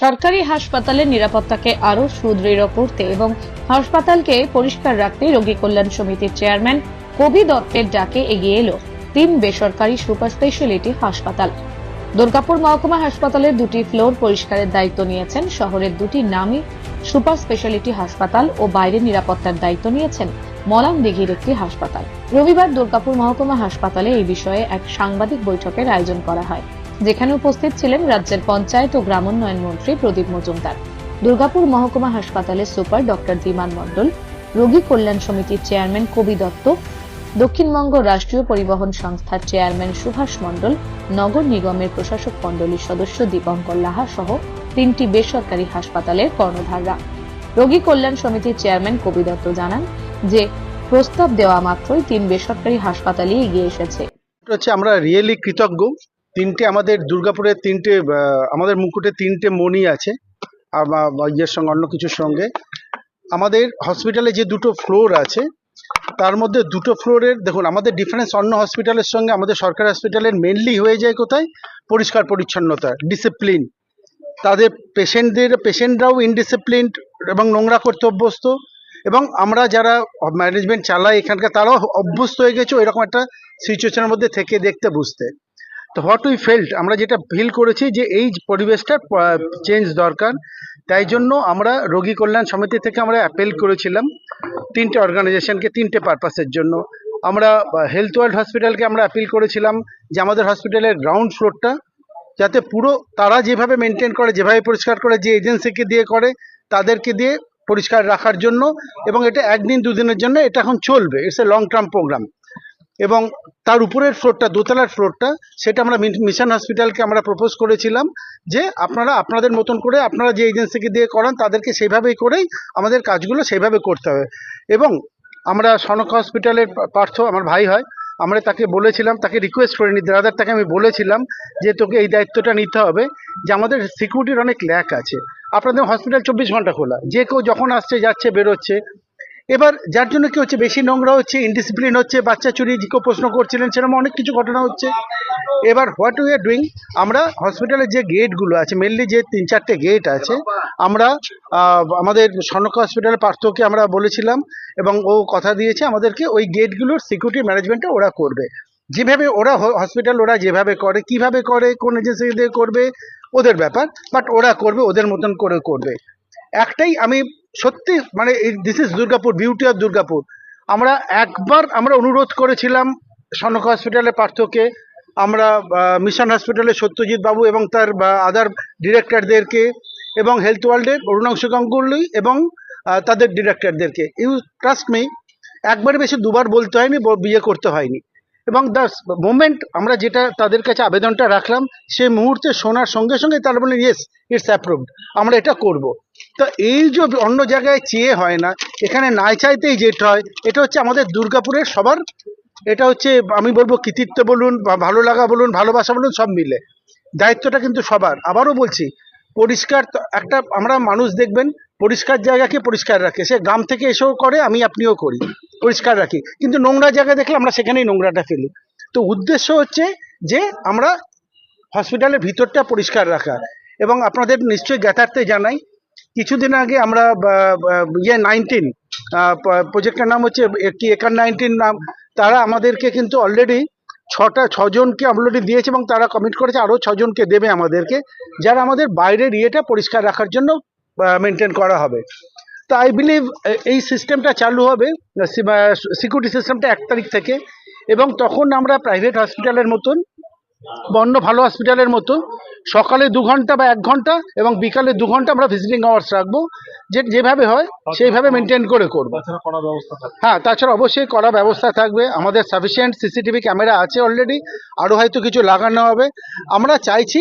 সরকারি হাসপাতালের নিরাপত্তাকে আরও সুদৃঢ় করতে এবং হাসপাতালকে পরিষ্কার রাখতে রোগী কল্যাণ সমিতির চেয়ারম্যান কবি দত্তের ডাকে এগিয়ে এলো তিন বেসরকারি সুপার স্পেশালিটি হাসপাতাল। দুর্গাপুর মহকুমা হাসপাতালের দুটি ফ্লোর পরিষ্কারের দায়িত্ব নিয়েছেন, শহরের দুটি নামী সুপার স্পেশালিটি হাসপাতাল ও বাইরের নিরাপত্তার দায়িত্ব নিয়েছেন মলাম দিঘির একটি হাসপাতাল। রবিবার দুর্গাপুর মহকুমা হাসপাতালে এই বিষয়ে এক সাংবাদিক বৈঠকের আয়োজন করা হয়। যেখানে উপস্থিত ছিলেন রাজ্যের পঞ্চায়েত ও গ্রামোন্নয়ন মন্ত্রী প্রদীপ মজুমদার, দুর্গাপুর মহকুমা হাসপাতালের সুপার ডক্টর ধীমান মণ্ডল, রোগী কল্যাণ সমিতির চেয়ারম্যান কবি দত্ত, দক্ষিণবঙ্গ রাষ্ট্রীয় পরিবহন সংস্থার চেয়ারম্যান সুভাষ মণ্ডল, নগর নিগমের প্রশাসক মণ্ডলীর সদস্য দীপঙ্কর লাহা সহ তিনটি বেসরকারি হাসপাতালের কর্ণধাররা। রোগী কল্যাণ সমিতির চেয়ারম্যান কবি দত্ত জানান যে, প্রস্তাব দেওয়া মাত্রই তিন বেসরকারি হাসপাতালই এগিয়ে এসেছে। আমরা রিয়েলি কৃতজ্ঞ। তিনটে আমাদের দুর্গাপুরের তিনটে আমাদের মুকুটে তিনটে মণি আছে ইয়ের সঙ্গে অন্য কিছুর সঙ্গে। আমাদের হসপিটালে যে দুটো ফ্লোর আছে, তার মধ্যে দুটো ফ্লোরের দেখুন, আমাদের ডিফারেন্স অন্য হসপিটালের সঙ্গে আমাদের সরকারি হসপিটালের মেনলি হয়ে যায় কোথায়? পরিষ্কার পরিচ্ছন্নতা ডিসিপ্লিন তাদের পেশেন্টদের পেশেন্টরাও ইনডিসিপ্লিন এবং নোংরা করতে অভ্যস্ত এবং আমরা যারা ম্যানেজমেন্ট চালাই এখানকার, তারাও অভ্যস্ত হয়ে গেছে এরকম একটা সিচুয়েশনের মধ্যে থেকে দেখতে, বুঝতে। তো হোয়াট উই ফেল্ট আমরা যেটা ফিল করেছি যে এই পরিবেশটা চেঞ্জ দরকার। তাই জন্য আমরা রোগী কল্যাণ সমিতি থেকে আমরা অ্যাপেল করেছিলাম তিনটে অর্গানাইজেশনকে তিনটে পারপাসের জন্য। আমরা হেলথ ওয়ার্ল্ড হসপিটালকে আমরা অ্যাপিল করেছিলাম যে আমাদের হসপিটালের গ্রাউন্ড ফ্লোরটা যাতে পুরো তারা যেভাবে মেনটেন করে, যেভাবে পরিষ্কার করে, যে এজেন্সিকে দিয়ে করে, তাদেরকে দিয়ে পরিষ্কার রাখার জন্য এবং এটা একদিন দুদিনের জন্য এটা এখন চলবে। It's a long term program এবং তার উপরের ফ্লোরটা দোতলার ফ্লোরটা সেটা আমরা মিশন হসপিটালকে আমরা প্রপোজ করেছিলাম যে আপনারা, আপনাদের মতন করে আপনারা যে এজেন্সিকে দিয়ে করান, তাদেরকে সেইভাবেই করেই আমাদের কাজগুলো সেইভাবে করতে হবে। এবং আমরা সনক হসপিটালের পার্থ, আমার ভাই হয়, আমরা তাকে বলেছিলাম, তাকে রিকোয়েস্ট করে নিতে দাদার তাকে আমি বলেছিলাম যে তোকে এই দায়িত্বটা নিতে হবে যে আমাদের সিকিউরিটির অনেক ল্যাক আছে। আপনাদের হসপিটাল চব্বিশ ঘণ্টা খোলা, যে কেউ যখন আসছে, যাচ্ছে, বেরোচ্ছে এবার যার জন্য কি হচ্ছে? বেশি নোংরা হচ্ছে ইনডিসিপ্লিন হচ্ছে, বাচ্চা চুরি যে প্রশ্ন করছিলেন, সেরকম অনেক কিছু ঘটনা হচ্ছে। এবার হোয়াট উই আর ডুইং আমরা হসপিটালের যে গেটগুলো আছে মেনলি যে তিন চারটে গেট আছে, আমরা আমাদের সনক হসপিটালের পার্থকে আমরা বলেছিলাম, এবং ও কথা দিয়েছে আমাদেরকে, ওই গেটগুলোর সিকিউরিটি ম্যানেজমেন্টটা ওরা করবে। যেভাবে ওরা হসপিটাল ওরা যেভাবে করে, কীভাবে করে, কোন এজেন্সি দিয়ে করবে, ওদের ব্যাপার বাট ওরা করবে, ওদের মতন করে করবে। একটাই আমি সত্যি মানে this is Durgapur beauty of Durgapur. আমরা একবার আমরা অনুরোধ করেছিলাম সনক হসপিটালের পার্থকে, আমরা মিশন হসপিটালে সত্যজিৎ বাবু এবং তার আদার ডিরেক্টরদেরকে এবং হেলথ ওয়ার্ল্ডের অরুণাংশু গাঙ্গুলি এবং তাদের ডিরেক্টরদেরকে ইউ ট্রাস্ট মি একবার বেশি দুবার বলতে হয়নি বিয়ে করতে হয়নি। এবং দ্য মোমেন্ট আমরা যেটা তাদের কাছে আবেদনটা রাখলাম, সেই মুহূর্তে শোনার সঙ্গে সঙ্গে তারা বললেন ইয়েস ইটস অ্যাপ্রুভড আমরা এটা করব। তো এই যে অন্য জায়গায় চেয়ে হয় না, এখানে না চাইতেই যেটা হয়, এটা হচ্ছে আমাদের দুর্গাপুরের সবার, এটা হচ্ছে আমি বলব কৃতিত্ব বলুন বা ভালো লাগা বলুন, ভালোবাসা বলুন, সব মিলে। দায়িত্বটা কিন্তু সবার। আবারও বলছি, পরিষ্কার একটা আমরা মানুষ দেখবেন, পরিষ্কার জায়গাকে পরিষ্কার রাখে। সে গ্রাম থেকে এসেও করে, আমি আপনিও করি, পরিষ্কার রাখি। কিন্তু নোংরা জায়গা দেখলে আমরা সেখানেই নোংরাটা ফেলি। তো উদ্দেশ্য হচ্ছে যে আমরা হসপিটালের ভিতরটা পরিষ্কার রাখা। এবং আপনাদের নিশ্চয়ই জ্ঞাতার্থে জানাই কিছুদিন আগে আমরা ইয়ে নাইনটিন প্রজেক্টের নাম হচ্ছে কি, একার নাইনটিন নাম, তারা আমাদেরকে কিন্তু অলরেডি ছটা, ছজনকে অলরেডি দিয়েছে এবং তারা কমিট করেছে, আরও ছজনকে দেবে আমাদেরকে, যারা আমাদের বাইরের ইয়েটা পরিষ্কার রাখার জন্য মেনটেন করা হবে। তো আই বিলিভ এই সিস্টেমটা চালু হবে সিকিউরিটি সিস্টেমটা এক তারিখ থেকে, এবং তখন আমরা প্রাইভেট হসপিটালের মতন অন্য ভালো হসপিটালের মতো। সকালে দু ঘণ্টা বা এক ঘণ্টা এবং বিকালে দু ঘণ্টা আমরা ভিজিটিং আওয়ার্স রাখব। যে যেভাবে হয় সেইভাবে মেনটেন করে করব। হ্যাঁ তাছাড়া অবশ্যই করা ব্যবস্থা থাকবে। আমাদের সাফিসিয়েন্ট সিসিটিভি ক্যামেরা আছে অলরেডি আরও হয়তো কিছু লাগানো হবে। আমরা চাইছি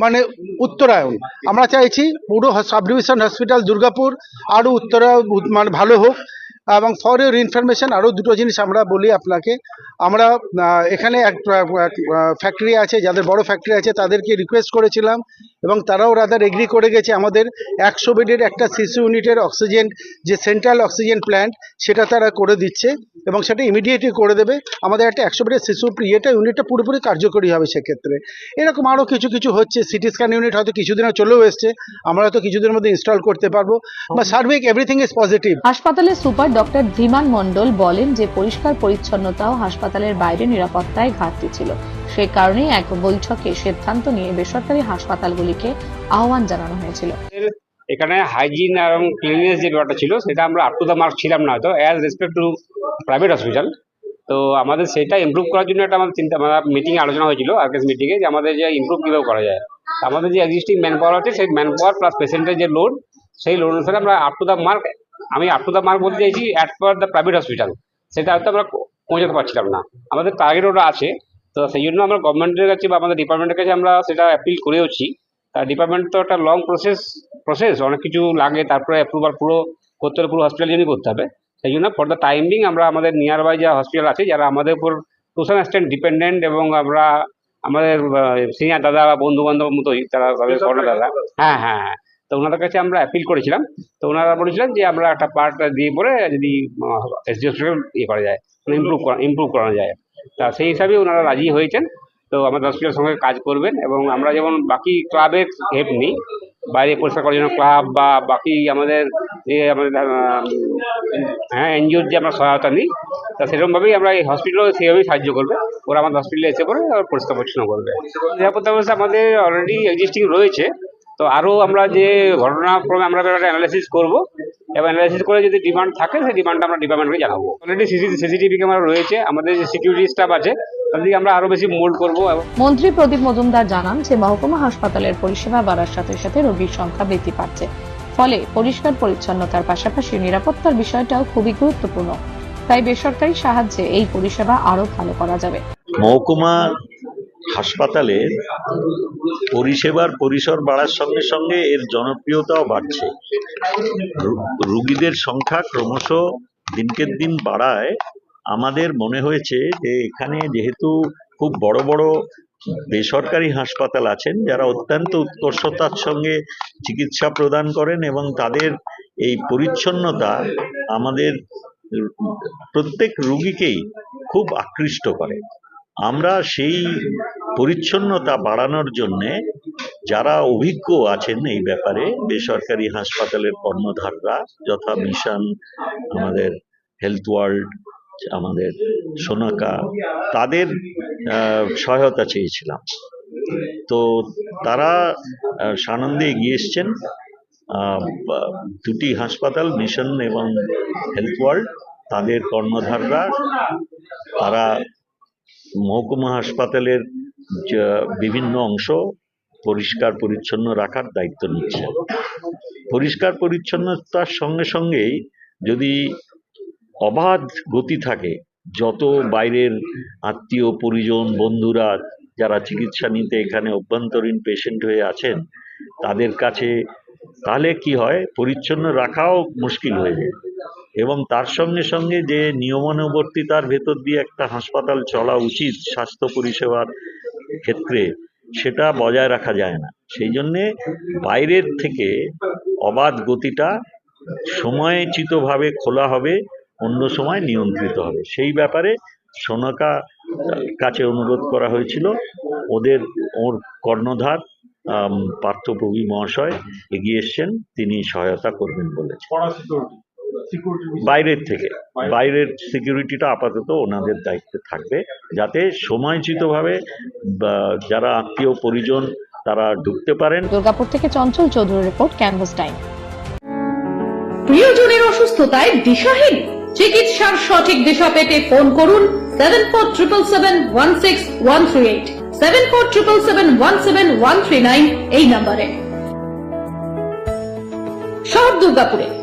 মানে উত্তরায়ণ। আমরা চাইছি পুরো সাব ডিভিশন হসপিটাল দুর্গাপুর আরও উত্তরায়ণ মানে ভালো হোক। এবং ফর ইউর ইনফরমেশন আরও দুটো জিনিস আমরা বলি আপনাকে। আমরা এখানে এক ফ্যাক্টরি আছে, যাদের বড় ফ্যাক্টরি আছে, তাদেরকে রিকোয়েস্ট করেছিলাম এবং তারাও রাদার এগ্রি করে গেছে আমাদের একশো বেডের একটা শিশু ইউনিটের অক্সিজেন যে সেন্ট্রাল অক্সিজেন প্ল্যান্ট সেটা তারা করে দিচ্ছে এবং সেটা ইমিডিয়েটলি করে দেবে। আমাদের একটা একশো বেডের শিশু ইয়েটা ইউনিটটা পুরোপুরি কার্যকরী হবে সেক্ষেত্রে। এরকম আরও কিছু কিছু হচ্ছে। সিটি স্ক্যান ইউনিট হয়তো কিছুদিনে চলেও এসছে। আমরা হয়তো কিছুদিনের মধ্যে ইনস্টল করতে পারব। বা সার্বিক এভরিথিং ইজ পজিটিভ হাসপাতালের সুপার ডক্টর ধীমান মণ্ডল বলেন যে পরিষ্কার পরিচ্ছন্নতাও হাসপাতালের বাইরে নিরাপত্তায় ঘাটতি ছিল। সে কারণেই এক বৈঠকে সিদ্ধান্ত নিয়ে বেসরকারি হাসপাতালগুলিকে আহ্বান জানানো হয়েছিল। এখানে হাইজিন এবং ক্লিননেস যে ব্যাপারটা ছিল, সেটা আমরা আপ টু দ্য মার্ক ছিলাম না, হয়তো as respect to private hospital তো আমাদের সেটা ইমপ্রুভ করার জন্য একটা আমাদের চিন্তা মিটিং আলোচনা হয়েছিল আরকেস মিটিংয়ে যে আমাদের যে ইমপ্রুভ কীভাবে করা যায়। আমাদের যে এক্সিস্টিং ম্যান পাওয়ার আছে, সেই ম্যান পাওয়ার প্লাস পেশেন্টের যে লোড সেই লোড অনুসারে আমরা আপ টু দ্য মার্ক আমি আপ টু দ্য মার্ক বলতে চাইছি at par the private hospital সেটা হয়তো আমরা পৌঁছাতে পারছিলাম না। আমাদের টার্গেট ওটা আছে তো সেই জন্য আমরা গভর্নমেন্টের কাছে বা আমাদের ডিপার্টমেন্টের কাছে আমরা সেটা অ্যাপিল করেওছি। ডিপার্টমেন্ট তো একটা লং প্রসেস প্রসেস অনেক কিছু লাগে তারপরে অ্যাপ্রুভাল পুরো করতে হলে পুরো হসপিটাল জন্যই করতে হবে। সেই জন্য ফর দ্য টাইম বিং আমরা আমাদের নিয়ার বাই যা হসপিটাল আছে যারা আমাদের উপর টু সাম এক্সটেন্ট ডিপেন্ডেন্ট এবং আমরা আমাদের সিনিয়র দাদা বা বন্ধু বান্ধব মতোই তারা তাদের কর্ণা দাদা হ্যাঁ হ্যাঁ হ্যাঁ। তো ওনাদের কাছে আমরা অ্যাপিল করেছিলাম। তো ওনারা বলেছিলেন যে আমরা একটা পার্ট দিয়ে পরে যদি এসডি হসপিটাল ইয়ে করা যায় ইমপ্রুভ করা ইমপ্রুভ করানো যায়। তা সেই হিসাবে ওনারা রাজি হয়েছেন। তো আমাদের হসপিটালের সঙ্গে কাজ করবেন এবং আমরা যেমন বাকি ক্লাবের হেল্প নিই, বাইরে পরিষ্কার করার জন্য ক্লাব বা বাকি আমাদের যে আমাদের হ্যাঁ এনজিওর যে আমরা সহায়তা নিই, তা সেরকমভাবেই আমরা এই হসপিটালও সেইভাবেই সাহায্য করবে। ওরা আমাদের হসপিটালে এসে পরে পরিষ্কার পরিচ্ছন্ন করবে। নিরাপত্তা ব্যবস্থা আমাদের অলরেডি এক্সিস্টিং রয়েছে। তো আরও আমরা যে ঘটনাক্রমে আমরা একটা অ্যানালাইসিস করব। এবং অ্যানালাইসিস করে যদি ডিমান্ড থাকে সেই ডিমান্ডটা আমরা ডিপার্টমেন্টকে জানাব। অলরেডি সিসিটিভি ক্যামেরা রয়েছে আমাদের যে সিকিউরিটি স্টাফ আছে তাদেরকে আমরা আরও বেশি মোল্ড করব এবং মন্ত্রী প্রদীপ মজুমদার জানান যে মহকুমা হাসপাতালের পরিষেবা বাড়ার সাথে সাথে রোগীর সংখ্যা বৃদ্ধি পাচ্ছে। ফলে পরিষ্কার পরিচ্ছন্নতার পাশাপাশি নিরাপত্তার বিষয়টাও খুবই গুরুত্বপূর্ণ। তাই বেসরকারি সাহায্যে এই পরিষেবা আরও ভালো করা যাবে। মহকুমা হাসপাতালে পরিষেবার পরিসর বাড়ার সঙ্গে সঙ্গে এর জনপ্রিয়তাও বাড়ছে। রুগীদের সংখ্যা ক্রমশ দিনকে দিন বাড়ায়। আমাদের মনে হয়েছে যে এখানে যেহেতু খুব বড় বড় বেসরকারি হাসপাতাল আছেন, যারা অত্যন্ত উৎকর্ষতার সঙ্গে চিকিৎসা প্রদান করেন এবং তাদের এই পরিচ্ছন্নতা আমাদের প্রত্যেক রুগীকেই খুব আকৃষ্ট করে। আমরা সেই পরিচ্ছন্নতা বাড়ানোর জন্যে যারা অভিজ্ঞ আছেন এই ব্যাপারে, বেসরকারি হাসপাতালের কর্ণধাররা যথা মিশন, আমাদের হেলথ ওয়ার্ল্ড, আমাদের সোনাকা, তাদের সহায়তা চেয়েছিলাম। তো তারা সানন্দে এগিয়ে এসছেন। দুটি হাসপাতাল, মিশন এবং হেলথ ওয়ার্ল্ড, তাদের কর্ণধাররা, তারা মহকুমা হাসপাতালের বিভিন্ন অংশ পরিষ্কার পরিচ্ছন্ন রাখার দায়িত্ব নিচ্ছে। পরিষ্কার পরিচ্ছন্নতার সঙ্গে সঙ্গেই যদি অবাধ গতি থাকে, যত বাইরের আত্মীয়, পরিজন, বন্ধুরা যারা চিকিৎসা নিতে এখানে অভ্যন্তরীণ পেশেন্ট হয়ে আছেন, তাদের কাছে তাহলে কি হয়? পরিচ্ছন্ন রাখাও মুশকিল হয়ে যায়। এবং তার সঙ্গে সঙ্গে যে নিয়মানুবর্তিতার ভেতর দিয়ে একটা হাসপাতাল চলা উচিত স্বাস্থ্য পরিষেবার ক্ষেত্রে, সেটা বজায় রাখা যায় না। সেই জন্যে বাইরের থেকে অবাধ গতিটা সময়চিতভাবে খোলা হবে, অন্য সময় নিয়ন্ত্রিত হবে। সেই ব্যাপারে সোনাকা কাছে অনুরোধ করা হয়েছিল। ওদের ওর কর্ণধার পার্থপ্রবী মহাশয় এগিয়ে এসছেন, তিনি সহায়তা করবেন বলেছেন। বাইরের থেকে। বাইরের সিকিউরিটিটা আপাতত ওনাদের দায়িত্বে থাকবে যাতে সময়চিতভাবে বা যারা আত্মীয় পরিজন তারা ঢুকতে পারেন। দুর্গাপুর থেকে Chanchal Chowdhury report canvas time. প্রিয়জনের অসুস্থতায় দিশাহীন। চিকিৎসার সঠিক দিশা পেতে ফোন করুন seven four triple seven one six one three eight seven four triple seven one seven one three nine এই নাম্বারে। শহর দুর্গাপুরে।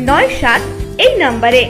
নয় সাত এই নম্বরে